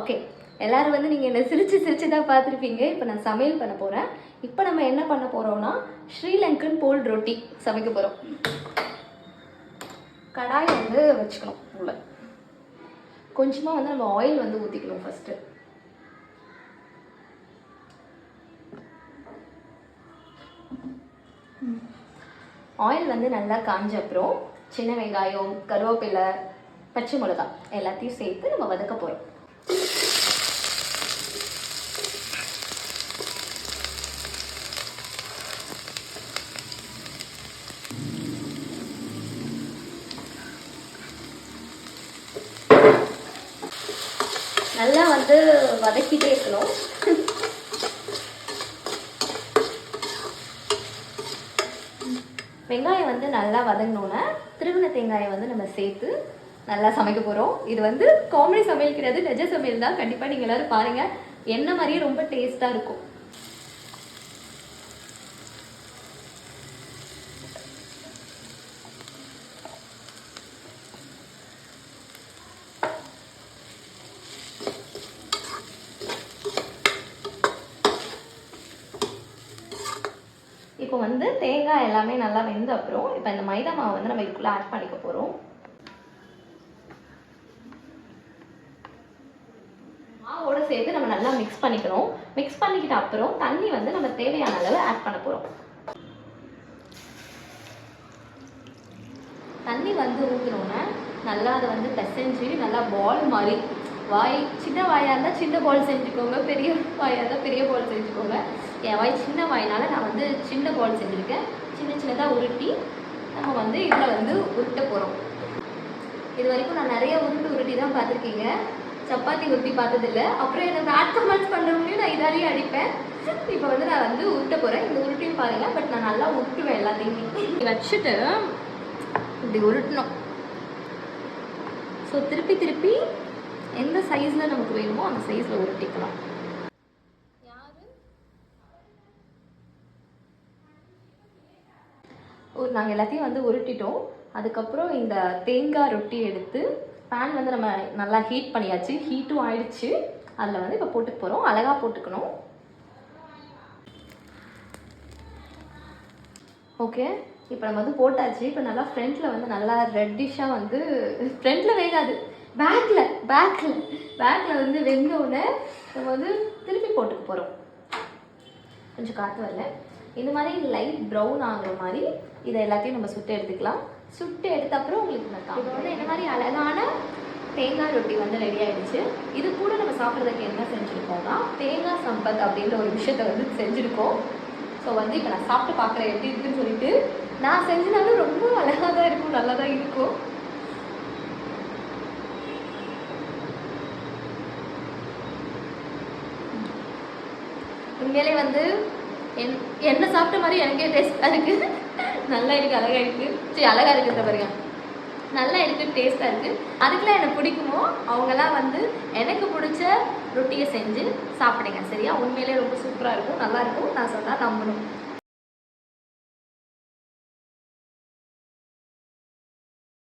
Okay எல்லோரும் வந்து நீங்கள் என்னை சிரித்து சிரித்து தான் பார்த்துருப்பீங்க. இப்போ நான் சமையல் பண்ண போகிறேன் இப்போ நம்ம என்ன பண்ண போகிறோம்னா ஸ்ரீலங்கன் போல் ரொட்டி சமைக்க போகிறோம் கடாய் வந்து வச்சுக்கணும் உள்ள. கொஞ்சமாக வந்து நம்ம ஆயில் வந்து ஊற்றிக்கணும் ஃபஸ்ட்டு ஆயில் வந்து நல்லா காஞ்ச அப்புறம் சின்ன வெங்காயம் கருவேப்பிலை பச்சை மிளகாய் எல்லாத்தையும் சேர்த்து நம்ம வதக்க போகிறோம் நல்லா வந்து வதக்கிட்டே இருக்கணும். வெங்காயம் வந்து நல்லா வதங்கினோன்னே திருவின தேங்காயை வந்து நம்ம சேர்த்து நல்லா சமைக்க போகிறோம் இது வந்து காமெடி சமையல் கிடையாது நெஜ சமையல் தான். கண்டிப்பாக நீங்கள் எல்லோரும் பாருங்கள் என்ன மாதிரியே ரொம்ப டேஸ்ட்டாக இருக்கும். இப்போ வந்து தேங்காய் எல்லாமே நல்லா வெந்த அப்புறம் இப்போ இந்த மைதா மாவு வந்து நம்ம இதுக்குள்ளே ஆட் பண்ணிக்க போகிறோம் மாவோடு சேர்த்து நம்ம நல்லா மிக்ஸ் பண்ணிக்கணும். மிக்ஸ் பண்ணிக்கிட்ட அப்புறம் தண்ணி வந்து நம்ம தேவையான அளவு ஆட் பண்ண போகிறோம் தண்ணி வந்து ஊற்றினோன்னே நல்லா அதை வந்து பிசைஞ்சு நல்லா பால் மாதிரி வாய் சின்ன வாயாக இருந்தால் சின்ன பால் செஞ்சுக்கோங்க பெரிய வாயாக இருந்தால் பெரிய பால் செஞ்சுக்கோங்க. என் வாய் சின்ன வாயினால் நான் வந்து சின்ன பால் செஞ்சுருக்கேன். சின்ன சின்னதாக உருட்டி நம்ம வந்து இதில் வந்து உருட்ட போகிறோம் இது வரைக்கும் நான் நிறைய உருட்டு உருட்டி தான் பார்த்துருக்கீங்க. சப்பாத்தி உருட்டி பார்த்ததில்ல. அப்புறம் எனக்கு ஆட் கமெண்ட்ஸ் பண்ணுறவங்களையும் நான் இதாலேயே அடிப்பேன். இப்போ வந்து நான் வந்து உருட்ட போகிறேன் இந்த உருட்டியும் பாருங்கள் பட் நான் நல்லா உருட்டுவேன் எல்லாத்தையுமே. வச்சுட்டு இப்படி உருட்டணும். ஸோ திருப்பி திருப்பி எந்த சைஸில் நமக்கு வேணுமோ அந்த சைஸில் உருட்டிக்கலாம். ஒரு நாங்கள் எல்லாத்தையும் வந்து உருட்டிட்டோம். அதுக்கப்புறம் இந்த தேங்காய் ரொட்டி எடுத்து பேன் வந்து நம்ம நல்லா ஹீட் பண்ணியாச்சு. ஹீட்டும் ஆயிடுச்சு. அதில் வந்து இப்போ போட்டுக்க போகிறோம் அழகாக போட்டுக்கணும். ஓகே இப்போ நம்ம வந்து போட்டாச்சு. இப்போ நல்லா ஃப்ரண்ட்டில் வந்து நல்லா ரெட்டிஷாக வந்து ஃப்ரண்ட்டில் வேகாது. பேக்கில் பேக்கில் பேக்கில் வந்து வெந்த உடனே நம்ம வந்து திருப்பி போட்டுக்க போகிறோம் கொஞ்சம் காற்று வரல. இந்த மாதிரி லைட் ப்ரௌன் ஆகுற மாதிரி இதை எல்லாத்தையும் நம்ம சுட்டு எடுத்துக்கலாம். சுட்டு எடுத்த அப்புறம் உங்களுக்கு நான் இது வந்து இந்த மாதிரி அழகான தேங்காய் ரொட்டி வந்து ரெடி ஆயிடுச்சு. இது கூட நம்ம சாப்பிட்றதுக்கு என்ன செஞ்சுருக்கோம்னா தேங்காய் சம்பத் அப்படின்ற ஒரு விஷயத்த வந்து செஞ்சுருக்கோம். ஸோ வந்து இப்போ நான் சாப்பிட்டு பார்க்குறேன் எப்படி இருக்குன்னு சொல்லிட்டு நான் செஞ்சனாலும் ரொம்ப அழகாக தான் இருக்கும் நல்லா தான் இருக்கும். உண்மையிலே வந்து என் என்ன சாப்பிட்ட மாதிரி எனக்கே டேஸ்ட்டாக இருக்குது நல்லா இருக்குது அழகாக இருக்குது சரி அழகாக இருக்குது பாருங்க. நல்லா இருக்குது டேஸ்ட்டாக இருக்குது அதுக்கெல்லாம் எனக்கு பிடிக்குமோ அவங்கெல்லாம் வந்து எனக்கு பிடிச்ச ரொட்டியை செஞ்சு சாப்பிடுங்க சரியா? உண்மையிலே ரொம்ப சூப்பராக இருக்கும் நல்லாயிருக்கும் நான் சொன்னால் நம்பணும்.